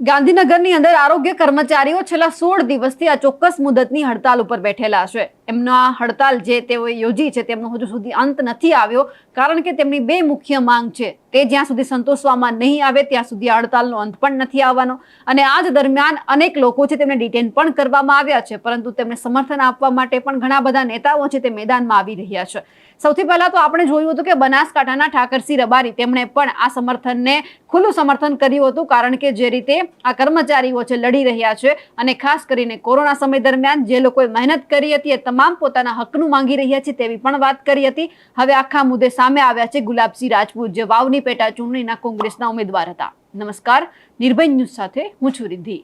ગાંધીનગરની અંદર આરોગ્ય કર્મચારીઓ છેલ્લા સોળ દિવસથી આ ચોક્કસ મુદતની હડતાલ ઉપર બેઠેલા છે. એમના હડતાલ જે તેઓએ યોજી છે તેમનો હજુ સુધી અંત નથી આવ્યો, કારણ કે તેમની બે મુખ્ય માંગ છે. તે જ્યાં સુધી સંતોષવામાં નહીં આવે, ત્યાં સુધી આ હડતાલનો અંત પણ નથી આવવાનો. અને આ જ દરમિયાન અનેક લોકો છે તેમને ડિટેન પણ કરવામાં આવ્યા છે, પરંતુ તેમને સમર્થન આપવા માટે પણ ઘણા બધા નેતાઓ છે તે મેદાનમાં આવી રહ્યા છે. સૌથી પહેલા તો આપણે જોયું હતું કે બનાસકાંઠાના ઠાકરસિંહ રબારી, તેમણે પણ આ સમર્થનને ખુલ્લું સમર્થન કર્યું હતું, કારણ કે જે રીતે આ કર્મચારીઓ છે લડી રહ્યા છે અને ખાસ કરીને કોરોના સમય દરમિયાન જે લોકોએ મહેનત કરી હતી એ તમામ પોતાના હકનું માંગી રહ્યા છે તેવી પણ વાત કરી હતી. હવે આખા મુદ્દે સામે આવ્યા છે ગુલાબસિંહ રાજપૂત. જે વાવની પેટા ચૂંટણીના કોંગ્રેસના ઉમેદવાર હતા. નમસ્કાર. નિર્ભય ન્યૂઝ સાથે હું છું રિદ્ધિ.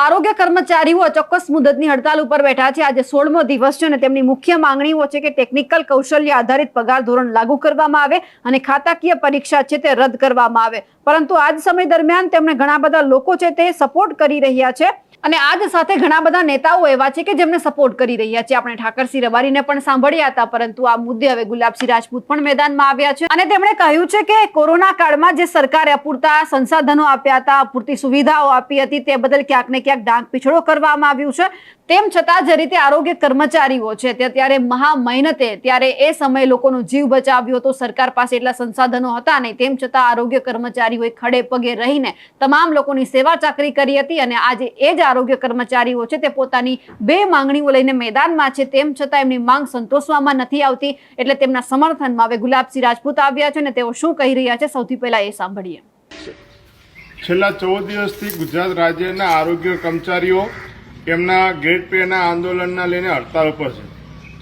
આરોગ્ય કર્મચારીઓ ચોક્કસ મુદતની હડતાલ ઉપર બેઠા છે. આજે સોળમો દિવસ છે અને તેમની મુખ્ય માંગણીઓ છે કે ટેકનિકલ કૌશલ્ય આધારિત પગાર ધોરણ લાગુ કરવામાં આવે અને ખાતાકીય પરીક્ષા છે તે રદ કરવામાં આવે. પરંતુ આજ સમય દરમિયાન તેમણે ઘણા બધા લોકો છે તે સપોર્ટ કરી રહ્યા છે અને આજ સાથે ઘણા બધા નેતાઓ એવા છે કે જેમને સપોર્ટ કરી રહ્યા છે. આપણે ઠાકરસિંહ રબારીને પણ સાંભળ્યા હતા, પરંતુ આ મુદ્દે હવે ગુલાબસિંહ રાજપૂત પણ મેદાનમાં આવ્યા છે. અને તેમણે કહ્યું છે કે કોરોના કાળમાં જે સરકારે અપૂરતા સંસાધનો આપ્યા હતા, અપૂરતી સુવિધાઓ આપી હતી, તે બદલ ક્યાંક ને ક્યાંક ડાંગ પીછડો કરવામાં આવ્યું છે. તેમ છતાં જે રીતે આરોગ્ય કર્મચારીઓ છે ત્યારે મહા મહેનતે ત્યારે એ સમયે લોકોનો જીવ બચાવ્યો હતો. સરકાર પાસે એટલા સંસાધનો હતા નહીં. તેમ છતાં આરોગ્ય કર્મચારીઓએ ખડે પગે રહીને તમામ લોકોની સેવા ચાકરી કરી હતી અને આજે એ જ આરોગ્ય કર્મચારીઓ છે તે પોતાની બે માંગણીઓ લઈને મેદાનમાં છે. તેમ છતાં એમની માંગ સંતોષવામાં નથી આવતી. એટલે તેમના સમર્થનમાં હવે ગુલાબસિંહ રાજપૂત આવ્યા છે અને તેઓ શું કહી રહ્યા છે? સૌથી પહેલા એ સાંભળીએ. છેલ્લા ચૌદ દિવસથી ગુજરાત રાજ્યના આરોગ્ય કર્મચારીઓ એમના ગેટ પેના આંદોલનના લઈને હડતાલ ઉપર છે.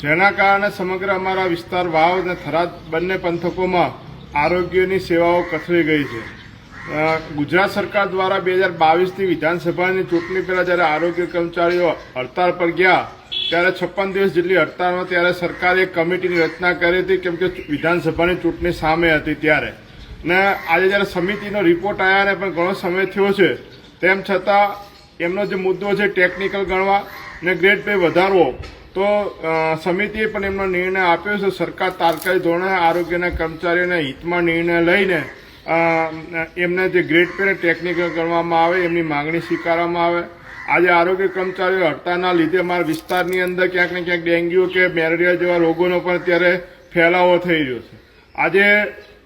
જેના કારણે સમગ્ર અમારા વિસ્તાર વાવ અને થરાદ બંને પંથકોમાં આરોગ્યની સેવાઓ કથળી ગઈ છે. ગુજરાત સરકાર દ્વારા બે હજાર બાવીસની વિધાનસભાની ચૂંટણી પહેલાં જ્યારે આરોગ્ય કર્મચારીઓ હડતાળ પર ગયા, ત્યારે છપ્પન દિવસ જેટલી હડતાળમાં ત્યારે સરકારે કમિટીની રચના કરી હતી, કેમ કે વિધાનસભાની ચૂંટણી સામે હતી ત્યારે. ને આજે જ્યારે સમિતિનો રિપોર્ટ આવ્યા ને પણ ઘણો સમય થયો છે, તેમ છતાં એમનો જે મુદ્દો છે ટેકનિકલ ગણવા ને ગ્રેડ પે વધારવો, તો સમિતિએ પણ એમનો નિર્ણય આપ્યો છે. સરકાર તાત્કાલિક ધોરણે આરોગ્યના કર્મચારીઓના હિતમાં નિર્ણય લઈને એમને જે ગ્રેડ પે ટેકનિકલ ગણવામાં આવે, એમની માંગણી સ્વીકારવામાં આવે. આજે આરોગ્ય કર્મચારીઓ હડતાલના લીધે અમારા વિસ્તારની અંદર ક્યાંક ને ક્યાંક ડેન્ગ્યુ કે મેલેરિયા જેવા રોગોનો પણ અત્યારે ફેલાવો થઈ રહ્યો છે. આજે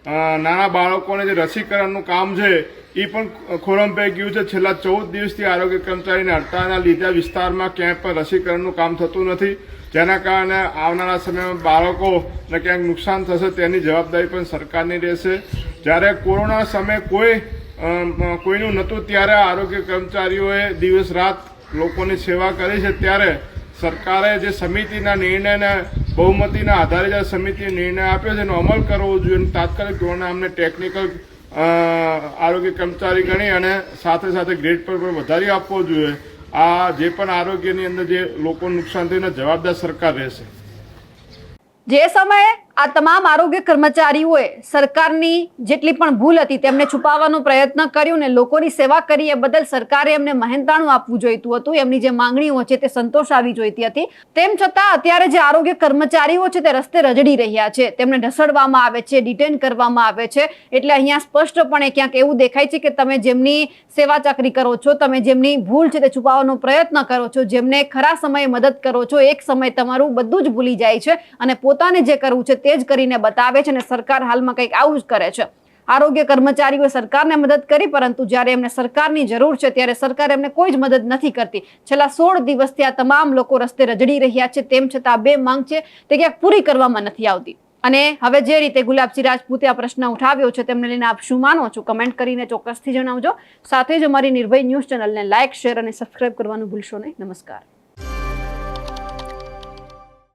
નાના બાળકોને જે રસીકરણનું કામ છે એ પણ ખોરંભાઈ ગયું છે. છેલ્લા ચૌદ દિવસથી આરોગ્ય કર્મચારીને હડતાળના લીધે વિસ્તારમાં ક્યાંય પણ રસીકરણનું કામ થતું નથી. જેના કારણે આવનારા સમયમાં બાળકોને ક્યાંક નુકસાન થશે તેની જવાબદારી પણ સરકારની રહેશે. જ્યારે કોરોના સમયે કોઈ કોઈનું નહોતું, ત્યારે આરોગ્ય કર્મચારીઓએ દિવસ રાત લોકોની સેવા કરી છે. ત્યારે સરકારે જે સમિતિના નિર્ણયને બહુમતીના આધારે જે સમિતિએ નિર્ણય આપ્યો છે, એનો અમલ કરવો જોઈએ અને તાત્કાલિક ધોરણે અમને ટેકનિકલ આરોગ્ય કર્મચારી ગણી અને સાથે સાથે ગ્રેડ પર પણ વધારી આપવો જોઈએ. આ જે પણ આરોગ્યની અંદર જે લોકો નુકસાન થયું જવાબદાર સરકાર રહેશે. જે સમયે આ તમામ આરોગ્ય કર્મચારીઓએ સરકારની જેટલી પણ ભૂલ હતી તેમને છુપાવવાનો પ્રયત્ન કર્યો ને લોકોની સેવા કરી એ બદલ સરકારે એમને મહેનતાણું આપવું જોઈતું હતું. એમની જે માંગણીઓ છે તે સંતોષ આવી જોઈતી હતી. તેમ છતાં અત્યારે જે આરોગ્ય કર્મચારીઓ છે તે રસ્તે રજડી રહ્યા છે. તેમને ઢસડવામાં આવે છે ડિટેન કરવામાં આવે છે. એટલે અહીંયા સ્પષ્ટપણે ક્યાંક એવું દેખાય છે કે તમે જેમની સેવા ચાકરી કરો છો, તમે જેમની ભૂલ છે તે છુપાવવાનો પ્રયત્ન કરો છો, જેમને ખરા સમયે મદદ કરો છો, એક સમય તમારું બધું જ ભૂલી જાય છે અને પોતાને જે કરવું છે તે જ કરીને બતાવે છે અને સરકાર હાલમાં કંઈક આવું જ કરે છે. આરોગ્ય કર્મચારીઓએ સરકારને મદદ કરી, પરંતુ જ્યારે એમને સરકારની જરૂર છે, ત્યારે સરકાર એમને કોઈ જ મદદ નથી કરતી. છેલ્લા સોળ દિવસથી આ તમામ લોકો રસ્તે રજડી રહ્યા છે, તેમ છતાં બે માંગ છે, તે ક્યાંક પૂરી કરવામાં નથી આવતી. અને હવે જે રીતે ગુલાબસિંહ રાજપૂતે આ પ્રશ્ન ઉઠાવ્યો છે, તેમને લઈને આપ શું માનો છો? કમેન્ટ કરીને ચોક્કસથી જણાવજો. સાથે જ અમારી નિર્ભય ન્યૂઝ ચેનલને લાઇક, શેર અને સબસ્ક્રાઇબ કરવાનું ભૂલશો નહીં. નમસ્કાર.